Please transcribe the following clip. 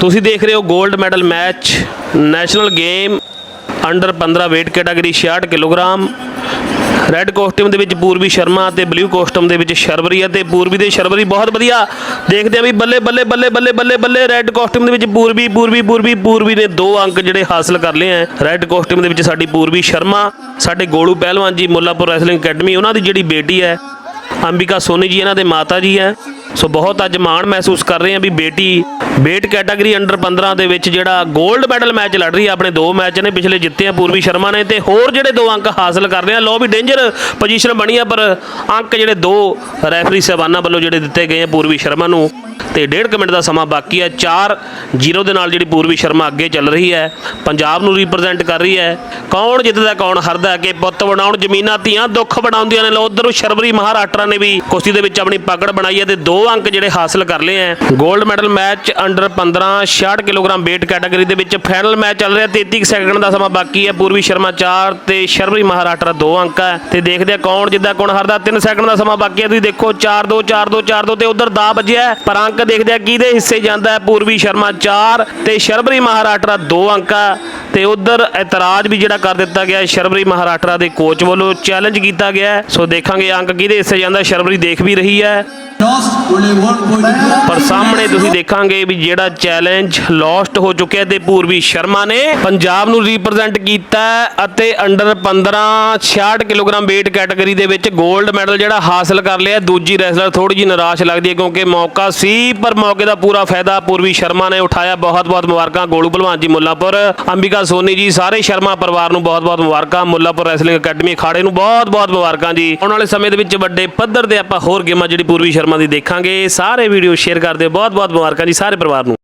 ਤੁਸੀਂ ਦੇਖ ਰਹੇ ਹੋ 골ਡ medal match national game under 15 weight category 66 kilogram red costume ਦੇ ਵਿੱਚ ਪੂਰਬੀ ਸ਼ਰਮਾ ਅਤੇ ਬਲੂ ਕੋਸਟਿਊਮ ਦੇ ਵਿੱਚ ਸ਼ਰਬਰੀ ਅਤੇ ਪੂਰਬੀ ਦੇ ਸ਼ਰਬਰੀ ਬਹੁਤ ਵਧੀਆ। ਦੇਖਦੇ ਆ ਵੀ ਬੱਲੇ ਬੱਲੇ ਬੱਲੇ ਬੱਲੇ ਬੱਲੇ ਬੱਲੇ ਰੈੱਡ ਕੋਸਟਿਊਮ ਦੇ ਵਿੱਚ ਪੂਰਬੀ ਪੂਰਬੀ ਪੂਰਬੀ ਪੂਰਬੀ ਨੇ ਦੋ ਅੰਕ ਜਿਹੜੇ ਹਾਸਲ ਕਰ ਲਏ ਆ ਰੈੱਡ ਕੋਸਟਿਊਮ ਦੇ ਵਿੱਚ ਸਾਡੀ ਪੂਰਬੀ ਸ਼ਰਮਾ, ਸਾਡੇ ਗੋਲੂ ਪਹਿਲਵਾਨ ਜੀ ਮੁੱਲਾਪੁਰ ਰੈਸਲਿੰਗ ਅਕੈਡਮੀ ਉਹਨਾਂ ਦੀ ਜਿਹੜੀ ਬੇਟੀ ਹੈ, ਅੰਬਿਕਾ ਸੋਨੀ ਜੀ, ਇਹਨਾਂ ਦੇ ਮਾਤਾ ਜੀ ਹੈ। ਸੋ ਬਹੁਤ ਅੱਜ ਮਾਣ ਮਹਿਸੂਸ ਕਰ ਰਹੇ ਹਾਂ ਵੀ ਬੇਟੀ weight ਕੈਟਾਗਰੀ ਅੰਡਰ 15 ਦੇ ਵਿੱਚ ਜਿਹੜਾ 골ਡ ਮੈਡਲ ਮੈਚ ਲੜ ਰਹੀ ਹੈ ਆਪਣੇ ਦੋ ਮੈਚ ਨੇ, ਪਿਛਲੇ ਜਿੱਤੇ ਆ ਪੂਰਬੀ ਸ਼ਰਮਾ ਨੇ ਤੇ ਹੋਰ ਜਿਹੜੇ ਦੋ ਅੰਕ ਹਾਸਲ ਕਰ ਰਹੇ ਆ। ਲੋ ਵੀ ਡੇਂਜਰ ਪੋਜੀਸ਼ਨ ਬਣੀ ਆ, ਪਰ ਅੰਕ ਜਿਹੜੇ ਦੋ ਰੈਫਰੀ ਸਾਹਿਬਾਨਾਂ ਵੱਲੋਂ ਜਿਹੜੇ ਦਿੱਤੇ ਗਏ ਆ ਪੂਰਬੀ ਸ਼ਰਮਾ ਨੂੰ ਤੇ ਡੇਢ ਕੁ ਮਿੰਟ ਦਾ ਸਮਾਂ ਬਾਕੀ ਹੈ 4-0 ਦੇ ਨਾਲ ਜਿਹੜੀ ਪੂਰਬੀ ਸ਼ਰਮਾ ਅੱਗੇ ਚੱਲ ਰਹੀ ਹੈ, ਪੰਜਾਬ ਨੂੰ ਰਿਪਰੈਜ਼ੈਂਟ ਕਰ ਰਹੀ ਹੈ। ਕੌਣ ਜਿੱਤਦਾ, ਕੌਣ ਹਰਦਾ ਕਿ ਪੁੱਤ ਬਣਾਉਣ, ਜ਼ਮੀਨਾਂ, ਧੀਆਂ, ਦੁੱਖ ਬਣਾਉਂਦੀਆਂ ਨੇ। ਲੋ ਉਧਰੋਂ ਸ਼ਰਬਰੀ ਮਹਾਰਾਸ਼ਟਰ ਨੇ ਵੀ ਕੁਸ਼ਤੀ ਦੇ ਵਿੱਚ ਆਪਣੀ ਪਕੜ ਬਣਾਈ ਹੈ ਤੇ ਦੋ ਅੰਕ ਜਿਹੜੇ ਹਾਸਲ ਕਰ ਲਏ ਹੈ। 골ਡ medal match under 15 66 kilogram weight category ਦੇ ਵਿੱਚ ਫਾਈਨਲ ਮੈਚ ਚੱਲ ਰਿਹਾ। 33 ਕੁ ਸੈਕਿੰਡ ਦਾ ਸਮਾਂ ਬਾਕੀ ਹੈ। ਪੂਰਬੀ ਸ਼ਰਮਾ 4 ਤੇ ਸ਼ਰਵਰੀ ਮਹਾਰਾਸ਼ਟਰ ਦੋ ਅੰਕ ਹੈ। ਤੇ ਦੇਖਦੇ ਆ ਕੌਣ ਜਿੱਦਾਂ ਕੌਣ ਹਾਰਦਾ। 3 ਸੈਕਿੰਡ ਦਾ ਸਮਾਂ ਬਾਕੀ ਹੈ। ਤੁਸੀਂ ਦੇਖੋ 4 2 4 2 4 2 ਤੇ ਉਧਰ ਦਾ ਵੱਜਿਆ ਪਰ ਅੰਕ ਦੇਖਦੇ ਆ ਕਿਹਦੇ ਹਿੱਸੇ ਜਾਂਦਾ ਹੈ। ਪੂਰਬੀ ਸ਼ਰਮਾ 4 ਤੇ ਸ਼ਰਵਰੀ ਮਹਾਰਾਸ਼ਟਰ ਦੋ ਅੰਕ ਆ ਤੇ ਉਧਰ ਇਤਰਾਜ਼ ਵੀ ਜਿਹੜਾ ਕਰ ਦਿੱਤਾ ਗਿਆ ਹੈ। ਸ਼ਰਵਰੀ ਮਹਾਰਾਸ਼ਟਰ ਦੇ ਕੋਚ ਵੱਲੋਂ ਚੈਲੰਜ ਕੀਤਾ ਗਿਆ ਸੋ ਦੇਖਾਂਗੇ ਅੰਕ ਕਿਹਦੇ ਹਿੱਸੇ ਜਾਂਦਾ। ਸ਼ਰਵਰੀ ਦੇਖ ਵੀ ਰਹੀ ਹੈ। ਪਰ ਸਾਹਮਣੇ ਤੁਸੀਂ ਦੇਖਾਂਗੇ ਵੀ ਜਿਹੜਾ ਚੈਲੰਜ ਲੋਸਟ ਹੋ ਚੁੱਕਿਆ ਤੇ ਪੂਰਬੀ ਸ਼ਰਮਾ ਨੇ, ਪੰਜਾਬ ਨੂੰ ਰਿਪਰੈਜ਼ੈਂਟ ਕੀਤਾ ਅਤੇ ਅੰਡਰ 15 66 ਕਿਲੋਗ੍ਰਾਮ weight ਕੈਟਾਗਰੀ ਦੇ ਵਿੱਚ 골ਡ ਮੈਡਲ ਜਿਹੜਾ ਹਾਸਲ ਕਰ ਲਿਆ। ਦੂਜੀ ਰੈਸਲਰ ਥੋੜੀ ਜਿਹੀ ਨਿਰਾਸ਼ ਲੱਗਦੀ ਹੈ ਕਿਉਂਕਿ ਮੌਕਾ ਸੀ, ਪਰ ਮੌਕੇ ਦਾ ਪੂਰਾ ਫਾਇਦਾ ਪੂਰਬੀ ਸ਼ਰਮਾ ਨੇ ਉਠਾਇਆ। ਬਹੁਤ ਬਹੁਤ ਮੁਬਾਰਕਾਂ ਗੋਲੂ ਭਲਵਾਨ ਜੀ ਮੁੱਲਾਪੁਰ, ਅੰਬਿਕਾ ਸੋਨੀ ਜੀ, ਸਾਰੇ ਸ਼ਰਮਾ ਪਰਿਵਾਰ ਨੂੰ ਬਹੁਤ ਬਹੁਤ ਮੁਬਾਰਕਾਂ। ਮੁੱਲਾਪੁਰ ਰੈਸਲਿੰਗ ਅਕੈਡਮੀ ਅਖਾੜੇ ਨੂੰ ਬਹੁਤ ਬਹੁਤ ਮੁਬਾਰਕਾਂ ਜੀ। ਆਉਣ ਵਾਲੇ ਸਮੇਂ ਦੇ ਵਿੱਚ ਵੱਡੇ ਪੱਧਰ ਤੇ ਆਪਾਂ ਹੋਰ ਗੇਮਾਂ ਜਿਹੜੀ ਪੂਰਬੀ ਸ਼ਰਮਾ ਦੀ ਦੇਖਾਂਗੇ। ਸਾਰੇ ਵੀਡੀਓ ਸ਼ੇਅਰ ਕਰਦੇ ਦਿਓ। ਬਹੁਤ ਬਹੁਤ ਮੁਬਾਰਕਾਂ ਜੀ ਸਾਰੇ ਪਰਿਵਾਰ ਨੂੰ।